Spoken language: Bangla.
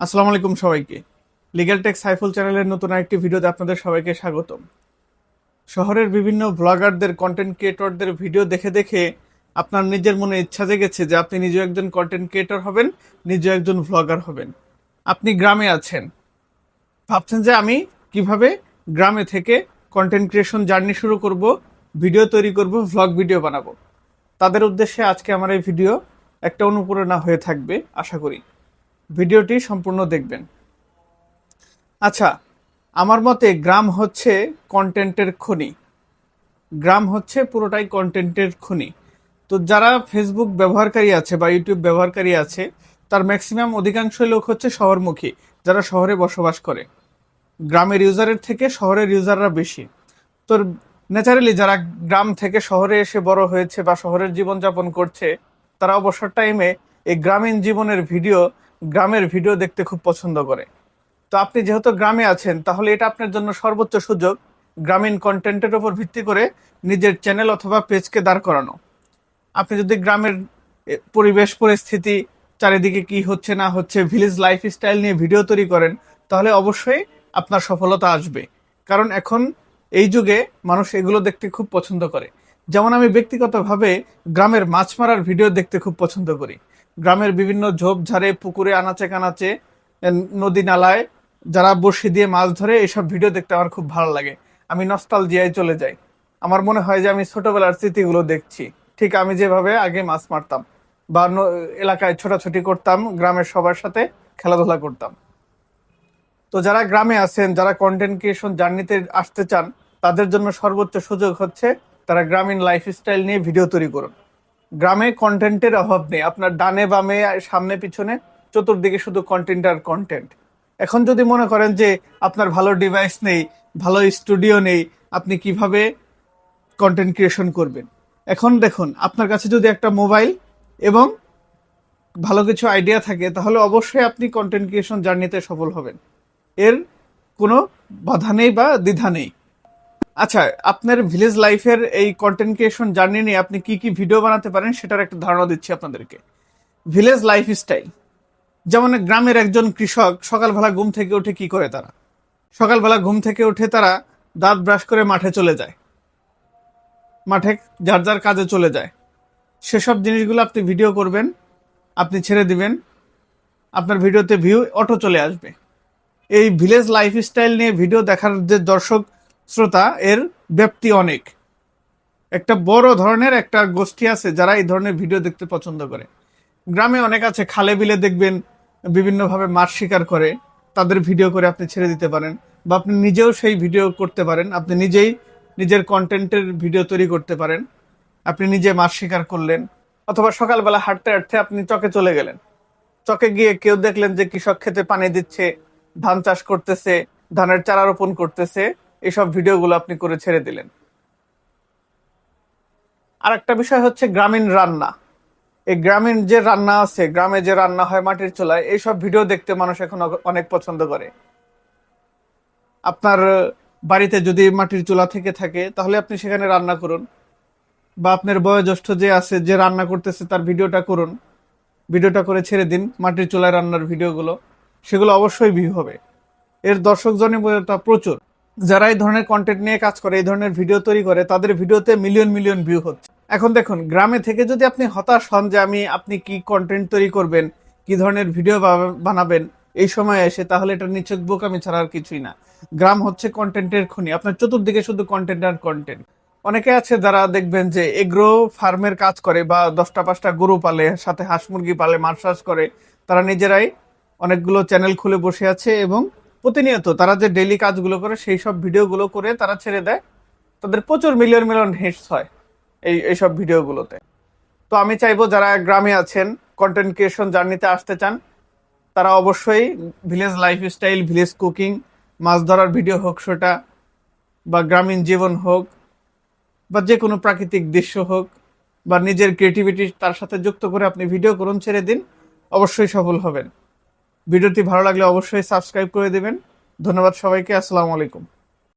আসসালামু আলাইকুম সবাইকে। লিগ্যাল টেক সাইফুল চ্যানেলের নতুন একটি ভিডিওতে আপনাদের সবাইকে স্বাগতম। শহরের বিভিন্ন ব্লগারদের কন্টেন্ট ক্রিয়েটরদের ভিডিও দেখে দেখে আপনার নিজের মনে ইচ্ছা জেগেছে যে আপনি নিজেও একজন কন্টেন্ট ক্রিয়েটর হবেন, নিজেও একজন ভ্লগার হবেন। আপনি গ্রামে আছেন। ভাবছেন যে আমি কীভাবে গ্রামে থেকে কন্টেন্ট ক্রিয়েশন জার্নি শুরু করব ভিডিও তৈরি করব ভ্লগ ভিডিও বানাবো? তাদের উদ্দেশ্যে আজকে আমার এই ভিডিও একটা অনুপ্রেরণা হয়ে থাকবে, আশা করি। ভিডিওটি সম্পূর্ণ দেখবেন। আচ্ছা আমার মতে গ্রাম হচ্ছে কন্টেন্টের খনি। গ্রাম হচ্ছে পুরোটাই কন্টেন্টের খনি। তো যারা ফেসবুক ব্যবহারকারী আছে বা ইউটিউব ব্যবহারকারী আছে, তার ম্যাক্সিমাম অধিকাংশ লোক হচ্ছে শহরমুখী, যারা শহরে বসবাস করে। গ্রামের ইউজারের থেকে শহরের ইউজাররা বেশি। তো ন্যাচারালি যারা গ্রাম থেকে শহরে এসে বড় হয়েছে বা শহরের জীবনযাপন করছে, তারা অবসর টাইমে এই গ্রামীণ জীবনের ভিডিও গ্রামের ভিডিও দেখতে খুব পছন্দ করে। তো আপনি যেহেতু গ্রামে আছেন, তাহলে এটা আপনার জন্য সর্বোচ্চ সুযোগ গ্রামীণ কন্টেন্টের উপর ভিত্তি করে নিজের চ্যানেল অথবা পেজকে দাঁড় করানো। আপনি যদি গ্রামের পরিবেশ, পরিস্থিতি, চারিদিকে কি হচ্ছে, না হচ্ছে ভিলেজ লাইফ স্টাইল নিয়ে ভিডিও তৈরি করেন, তাহলে অবশ্যই আপনার সফলতা আসবে। কারণ এখন এই যুগে মানুষ এগুলো দেখতে খুব পছন্দ করে। যেমন আমি ব্যক্তিগতভাবে গ্রামের মাছ মারার ভিডিও দেখতে খুব পছন্দ করি। গ্রামের বিভিন্ন ঝোপঝাড়ে পুকুরে আনাচে কানাচে নদী নালায় যারা বড়শি দিয়ে মাছ ধরে, এসব ভিডিও দেখতে আমার খুব ভালো লাগে। আমি নস্টাল জিয়ায় চলে যাই। আমার মনে হয় যে আমি ছোটবেলার স্মৃতিগুলো দেখছি। ঠিক আমি যেভাবে আগে মাছ মারতাম বা এলাকায় ছোটাছুটি করতাম, গ্রামের সবার সাথে খেলাধুলা করতাম। তো যারা গ্রামে আছেন, যারা কন্টেন্ট ক্রিয়েশন জার্নিতে আসতে চান, তাদের জন্য সর্বোচ্চ সুযোগ হচ্ছে তারা গ্রামীণ লাইফস্টাইল নিয়ে ভিডিও তৈরি করুন। গ্রামে কন্টেন্টের অভাব নেই। আপনার ডানে বামে, সামনে পিছনে, চতুর্দিকে শুধু কন্টেন্ট আর কন্টেন্ট এখন যদি মনে করেন যে আপনার ভালো ডিভাইস নেই, ভালো স্টুডিও নেই, আপনি কীভাবে কন্টেন্ট ক্রিয়েশন করবেন? এখন দেখুন, আপনার কাছে যদি একটা মোবাইল এবং ভালো কিছু আইডিয়া থাকে, তাহলে অবশ্যই আপনি কন্টেন্ট ক্রিয়েশন জার্নিতে সফল হবেন। এর কোনো বাধা নেই বা দ্বিধা নেই। আচ্ছা আপনার ভিলেজ লাইফের এই কন্টেন্ট ক্রিয়েশন জার্নি নিয়ে আপনি কি কি ভিডিও বানাতে পারেন সেটার একটা ধারণা দিচ্ছি আপনাদেরকে। ভিলেজ লাইফ স্টাইল যেমন গ্রামের একজন কৃষক সকালবেলা ঘুম থেকে উঠে কি করে তারা? সকালবেলা ঘুম থেকে উঠে তারা দাঁত ব্রাশ করে মাঠে চলে যায়। মাঠে যার যার কাজে চলে যায়। সেসব জিনিসগুলো আপনি ভিডিও করবেন, আপনি ছেড়ে দিবেন, আপনার ভিডিওতে ভিউ অটো চলে আসবে। এই ভিলেজ লাইফস্টাইল নিয়ে ভিডিও দেখার যে দর্শক শ্রোতা, এর ব্যাপ্তি অনেক। একটা বড় ধরনের একটা গোষ্ঠী আছে যারা এই ধরনের ভিডিও দেখতে পছন্দ করে। গ্রামে অনেক আছে, খালে বিলে দেখবেন, বিভিন্নভাবে মাছ শিকার করে, তাদের ভিডিও করে আপনি ছেড়ে দিতে পারেন বা আপনি নিজেও সেই ভিডিও করতে পারেন, আপনি নিজেই নিজের কন্টেন্টের ভিডিও তৈরি করতে পারেন, আপনি নিজে মাছ শিকার করলেন, অথবা সকালবেলা হাঁটতে হাঁটতে আপনি চকে চলে গেলেন। চকে গিয়ে কেউ দেখলেন যে কৃষক খেতে পানি দিচ্ছে, ধান চাষ করতেছে, ধানের চারা রোপণ করতেছে এইসব ভিডিওগুলো আপনি করে ছেড়ে দিলেন। আর একটা বিষয় হচ্ছে গ্রামীণ রান্না। এই গ্রামীণ যে রান্না আছে, গ্রামে যে রান্না হয় মাটির চুলায়, এইসব ভিডিও দেখতে মানুষ এখন অনেক পছন্দ করে। আপনার বাড়িতে যদি মাটির চুলা থেকে থাকে, তাহলে আপনি সেখানে রান্না করুন। বা আপনার বয়োজ্যেষ্ঠ যে আছে, যে রান্না করতেছে, তার ভিডিওটা করুন। ভিডিওটা করে ছেড়ে দিন, মাটির চুলায় রান্নার ভিডিওগুলো। সেগুলো অবশ্যই ভিউ হবে। এর দর্শক জনপ্রিয়তা প্রচুর। যারা এই ধরনের কন্টেন্ট নিয়ে কাজ করে, এই ধরনের ভিডিও তৈরি করে, তাদের ভিডিওতে মিলিয়ন মিলিয়ন ভিউ হচ্ছে। এখন দেখুন, গ্রামে থেকে যদি আপনি হতাশ হন যে আমি, আপনি কি কন্টেন্ট তৈরি করবেন, কি ধরনের ভিডিও বানাবেন, এই সময় এসে, তাহলে এটা নিচক বোকামি ছাড়া আর কিছুই না। গ্রাম হচ্ছে কন্টেন্টের খনি, আপনার চতুর্দিকে শুধু কন্টেন্ট আর কন্টেন্ট অনেকে আছে যারা দেখবেন যে এগ্রো ফার্মের কাজ করে বা দশটা পাঁচটা গরু পালে, সাথে হাঁস মুরগি পালে চাষ করে, তারা নিজেরাই অনেকগুলো চ্যানেল খুলে বসে আছে এবং প্রতিনিয়ত তারা যে ডেলি কাজগুলো করে, সেই সব ভিডিওগুলো করে তারা ছেড়ে দেয়। তাদের প্রচুর মিলিয়ন মিলিয়ন হিটস হয় এই এইসব ভিডিওগুলোতে। তো আমি চাইব যারা গ্রামে আছেন কন্টেন্ট ক্রিয়েশন জার্নিতে আসতে চান, তারা অবশ্যই ভিলেজ লাইফস্টাইল ভিলেজ কুকিং মাছ ধরার ভিডিও হোক সেটা, বা গ্রামীণ জীবন হোক, বা যে কোনো প্রাকৃতিক দৃশ্য হোক, বা নিজের ক্রিয়েটিভিটি তার সাথে যুক্ত করে আপনি ভিডিও করুন, ছেড়ে দিন, অবশ্যই সফল হবেন। ভিডিওটি ভালো লাগলে অবশ্যই সাবস্ক্রাইব করে দেবেন। ধন্যবাদ সবাইকে আসসালামু আলাইকুম।